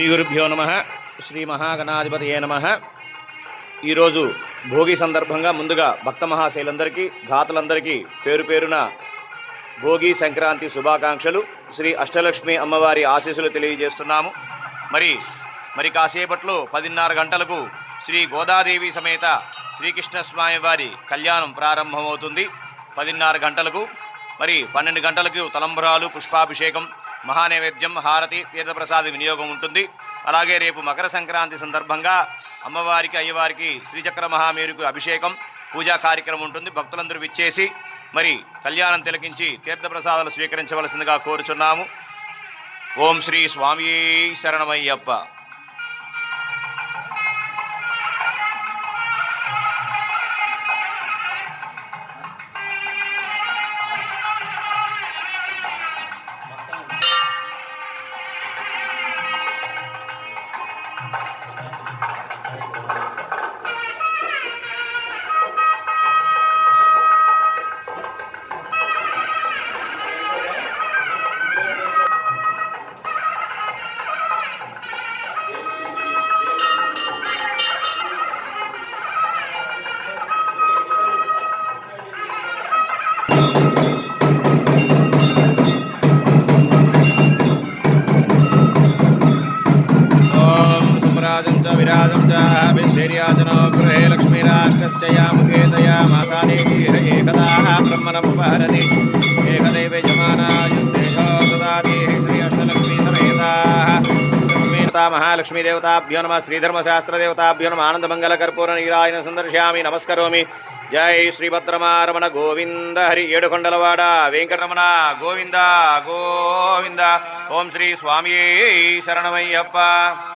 శ్రీ గురుభ్యో నమ. శ్రీ మహాగణాధిపతయే నమ. ఈరోజు భోగి సందర్భంగా ముందుగా భక్త మహాశైలందరికీ ఘాతులందరికీ పేరు పేరున భోగి సంక్రాంతి శుభాకాంక్షలు. శ్రీ అష్టలక్ష్మి అమ్మవారి ఆశీస్సులు తెలియజేస్తున్నాము. మరి మరి కాసేపట్లో పదిన్నర గంటలకు శ్రీ గోదాదేవి సమేత శ్రీకృష్ణ స్వామి వారి కళ్యాణం ప్రారంభమవుతుంది. పదిన్నర గంటలకు మరి పన్నెండు గంటలకు తలంబరాలు పుష్పాభిషేకం మహానైవేద్యం హారతి తీర్థప్రసాద వినియోగం ఉంటుంది. అలాగే రేపు మకర సంక్రాంతి సందర్భంగా అమ్మవారికి అయ్యవారికి శ్రీచక్ర మహామేరుకు అభిషేకం పూజా కార్యక్రమం ఉంటుంది. భక్తులందరూ విచ్చేసి మరి కళ్యాణం తిలకించి తీర్థప్రసాదాలు స్వీకరించవలసిందిగా కోరుచున్నాము. ఓం శ్రీ స్వామి శరణమయ్యప్ప. you. విరాజం చ విరాజం చ గృహే లక్ష్మీరాక్షశ్చ యా ముఖే తయా ఏకదా బ్రహ్మణముపహరతి ఏకదైవ యజమానాయుస్తేజో దదాతి శ్రీ అష్టలక్ష్మీ సమేతా. మహాలక్ష్మీదేవతాభ్యో నమ శ్రీధర్మశాస్త్రదేవతాభ్యో నమ. ఆనందమంగళకర్పూర నీరాయన సందర్శయామి నమస్కరోమి. జై శ్రీభద్రమారమణ గోవింద హరి. ఏడుకొండలవాడ వెంకటరమణ గోవింద గోవింద. ఓం శ్రీ స్వామి శరణమయ్యప్ప.